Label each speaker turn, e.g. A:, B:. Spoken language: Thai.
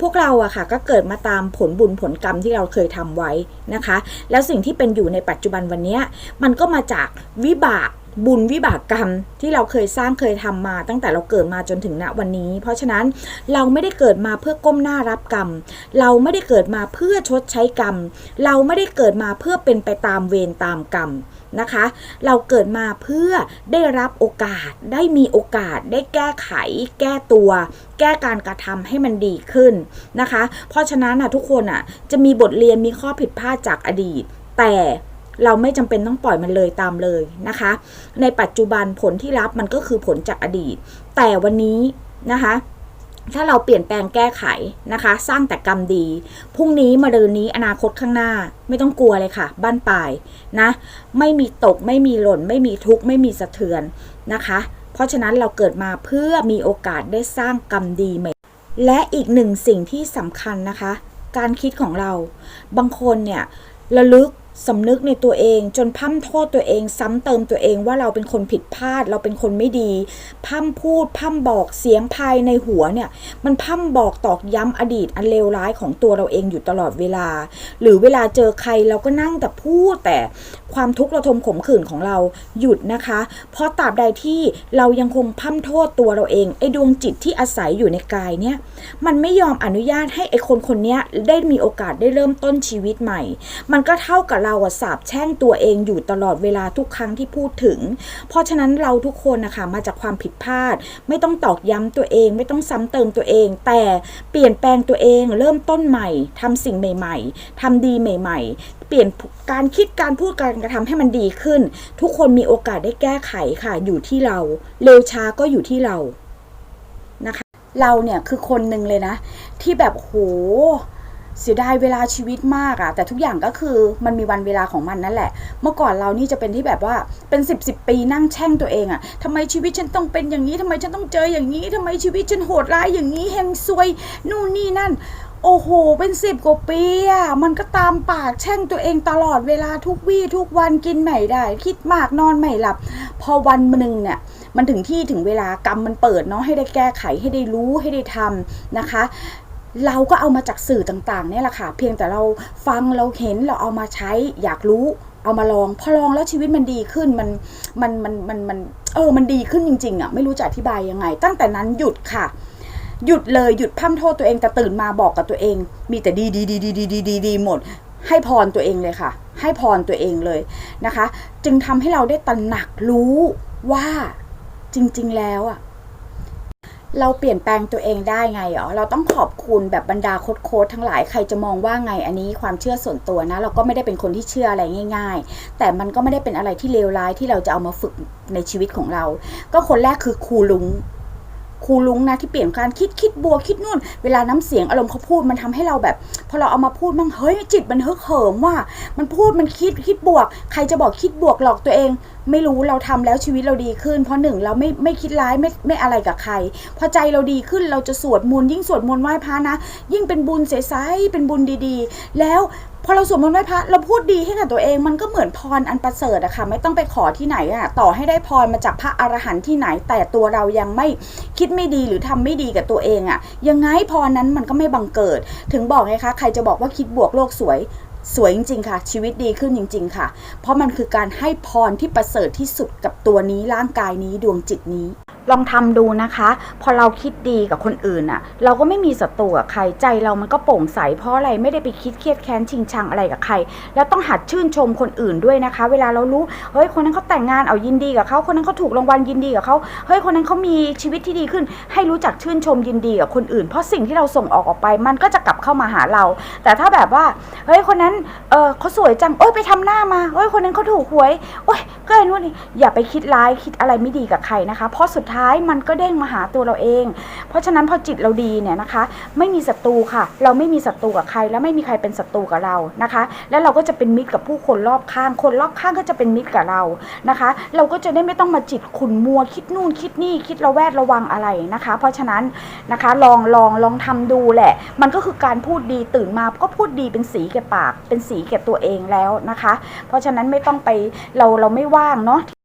A: พวกเราอะค่ะก็เกิดมาตามผลบุญผลกรรมที่เราเคยทำไว้นะคะ แล้วสิ่งที่เป็นอยู่ในปัจจุบันวันเนี้ยมันก็มาจากวิบาก บุญวิบากกรรมที่เราเคยสร้างเคยทำมา ตั้งแต่เราเกิดมาจนถึงณวันนี้ เพราะฉะนั้นเราไม่ได้เกิดมาเพื่อก้มหน้ารับกรรม เราไม่ได้เกิดมาเพื่อชดใช้กรรม เราไม่ได้เกิดมาเพื่อเป็นไปตามเวรตามกรรมนะคะ เราเกิดมาเพื่อได้รับโอกาส ได้มีโอกาส ได้แก้ไข แก้ตัว แก้การกระทำให้มันดีขึ้นนะคะ เพราะฉะนั้นนะทุกคนอะจะมีบทเรียนมีข้อผิดพลาดจากอดีต แต่ เราไม่จำเป็นต้องปล่อยมันเลยตามเลยนะคะ ในปัจจุบันผลที่รับมันก็คือผลจากอดีต แต่วันนี้นะคะถ้าเราเปลี่ยนแปลงแก้ไขนะคะ สร้างแต่กรรมดี พรุ่งนี้มาเดือนนี้อนาคตข้างหน้า ไม่ต้องกลัวเลยค่ะ บ้านปลายนะ ไม่มีตกไม่มีหล่น ไม่มีทุกข์ไม่มีสะเทือนนะคะ เพราะฉะนั้นเราเกิดมาเพื่อมีโอกาสได้สร้างกรรมดีใหม่ และอีกหนึ่งสิ่งที่สำคัญนะคะ การคิดของเรา บางคนเนี่ยระลึก สำนึกในตัวเองจนพร่ำโทษตัวเอง ซ้ำเติมตัวเองว่าเราเป็นคนผิดพลาด เราเป็นคนไม่ดีพร่ำพูดพร่ำบอกเสียงภายในหัวเนี่ย มันพร่ำบอกตอกย้ำอดีตอันเลวร้ายของตัวเราเองอยู่ตลอดเวลา หรือเวลาเจอใครเราก็นั่งแต่พูดแต่ความทุกข์ระทมขมขื่นของเราหยุดนะคะ เพราะตราบใดที่เรายังคงพร่ำโทษตัวเราเองไอ้ดวงจิตที่อาศัยอยู่ในกายเนี่ยมันไม่ยอมอนุญาตให้ไอ้คนคนนี้ได้มีโอกาสได้เริ่มต้นชีวิตใหม่ มันก็เท่ากับเราอะสาบแช่งตัวเองอยู่ตลอดเวลาทุกครั้งที่พูดถึง เพราะฉะนั้นเราทุกคนนะคะมาจากความผิดพลาด ไม่ต้องตอกย้ำตัวเอง ไม่ต้องซ้ำเติมตัวเอง แต่เปลี่ยนแปลงตัวเองเริ่มต้นใหม่ทำสิ่งใหม่ ๆทำดีใหม่ ๆ เปลี่ยนการคิดการพูดการกระทำให้มันดีขึ้น ทุกคนมีโอกาสได้แก้ไขค่ะอยู่ที่เรา เร็วช้าก็อยู่ที่เรานะคะ เราเนี่ยคือคนหนึ่งเลยนะ ที่แบบโห เสียดายเวลาชีวิตมากอะแต่ทุกอย่างก็คือมันมีวันเวลาของมันนั่นแหละ เมื่อก่อนเรานี่จะเป็นที่แบบว่าเป็นสิบสิบปีนั่งแช่งตัวเองอะทำไมชีวิตฉันต้องเป็นอย่างนี้ทำไมฉันต้องเจออย่างนี้ทำไมชีวิตฉันโหดร้ายอย่างนี้เฮงซวย นู่นนี่นั่น โอ้โห เป็นสิบกว่าปีอะมันก็ตามปากแช่งตัวเองตลอดเวลาทุกวี่ทุกวันกินไม่ได้ คิดมากนอนไม่หลับ พอวันหนึ่งเนี่ยมันถึงที่ถึงเวลากรรมมันเปิดเนาะให้ได้แก้ไขให้ได้รู้ให้ได้ทำนะคะ เราก็เอามาจากสื่อต่างๆเนี่ยแหละค่ะ เพียงแต่เราฟังเราเห็นเราเอามาใช้อยากรู้เอามาลองพอลองแล้วชีวิตมันดีขึ้นมันมันมันมันมันเออมันดีขึ้นจริงๆอะไม่รู้จะอธิบายยังไง ตั้งแต่นั้นหยุดค่ะ หยุดเลยหยุดพร่ำโทษตัวเองแต่ตื่นมาบอกกับตัวเอง มีแต่ดีดีดีดีดีดีดีดีหมด ให้พรตัวเองเลยค่ะ ให้พรตัวเองเลยนะคะ จึงทำให้เราได้ตระหนักรู้ว่าจริง ๆ แล้วอะ เราเปลี่ยนแปลงตัวเองได้ไงเหรอเราต้องขอบคุณแบบบรรดาโค้ดๆทั้งหลายใครจะมองว่าไงอันนี้ความเชื่อส่วนตัวนะ เราก็ไม่ได้เป็นคนที่เชื่ออะไรง่าย ๆ แต่มันก็ไม่ได้เป็นอะไรที่เลวร้ายที่เราจะเอามาฝึกในชีวิตของเรา ก็คนแรกคือครูลุงครูลุงนะที่เปลี่ยนการคิดคิดบวกคิดนู่น เวลาน้ำเสียงอารมณ์เขาพูดมันทำให้เราแบบ พอเราเอามาพูดมั่งเฮ้ยจิตมันฮึกเหิมว่า มันพูดมันคิดคิดบวก ใครจะบอกคิดบวกหลอกตัวเอง ไม่รู้เราทำแล้วชีวิตเราดีขึ้น เพราะหนึ่งเราไม่ไม่คิดร้ายไม่ไม่อะไรกับใคร พอใจเราดีขึ้นเราจะสวดมนต์ยิ่งสวดมนต์ไหว้พระนะ ยิ่งเป็นบุญใสๆเป็นบุญดีๆ แล้วพอเราสวดมนต์ไหว้พระเราพูดดีให้กับตัวเองมันก็เหมือนพรอันประเสริฐอะค่ะไม่ต้องไปขอที่ไหนอะต่อให้ได้พรมาจากพระอรหันต์ที่ไหน แต่ตัวเรายังไม่คิดไม่ดีหรือทำไม่ดีกับตัวเองอะยังไงพรนั้นมันก็ไม่บังเกิด ถึงบอกไงคะใครจะบอกว่าคิดบวกโลกสวย สวยจริงๆค่ะ ชีวิตดีขึ้นจริง ๆ ค่ะ เพราะมันคือการให้พรที่ประเสริฐที่สุดกับตัวนี้ร่างกายนี้ดวงจิตนี้ ลองทำดูนะคะ พอเราคิดดีกับคนอื่นอะเราก็ไม่มีศัตรูกับใครใจเรามันก็โปร่งใสเพราะอะไรไม่ได้ไปคิดเครียดแค้นชิงชังอะไรกับใคร แล้วต้องหัดชื่นชมคนอื่นด้วยนะคะ เวลาเรารู้เฮ้ยคนนั้นเขาแต่งงานเอายินดีกับเขาคนนั้นเขาถูกรางวัลยินดีกับเขาเฮ้ยคนนั้นเขามีชีวิตที่ดีขึ้น ให้รู้จักชื่นชมยินดีกับคนอื่น เพราะสิ่งที่เราส่งออกออกไป มันก็จะกลับเข้ามาหาเรา แต่ถ้าแบบว่าเฮ้ยคนนั้นเออเขาสวยจังโอ้ยไปทำหน้ามาเฮ้ยคนนั้นเขาถูกหวยโอ้ยก็เห็นว่นี่อย่าไปคิดร้ายคิดอะไรไม่ดีกับใครนะคะ เพราะสุดท้ายมันก็เด้งมาหาตัวเราเอง เพราะฉะนั้นพอจิตเราดีเนี่ยนะคะ ไม่มีศัตรูค่ะ เราไม่มีศัตรูกับใคร แล้วไม่มีใครเป็นศัตรูกับเรานะคะ แล้วเราก็จะเป็นมิตรกับผู้คนรอบข้าง คนรอบข้างก็จะเป็นมิตรกับเรานะคะ เราก็จะได้ไม่ต้องมาจิตขุนมัวคิดนู่นคิดนี่คิดระแวดระวังอะไรนะคะ เพราะฉะนั้นนะคะลองลองลองทำดูแหละ มันก็คือการพูดดีตื่นมาก็พูดดีเป็นสีแก่ปาก เป็นสีแก่ตัวเองแล้วนะคะ เพราะฉะนั้นไม่ต้องไปเราเราไม่ว่างเนาะ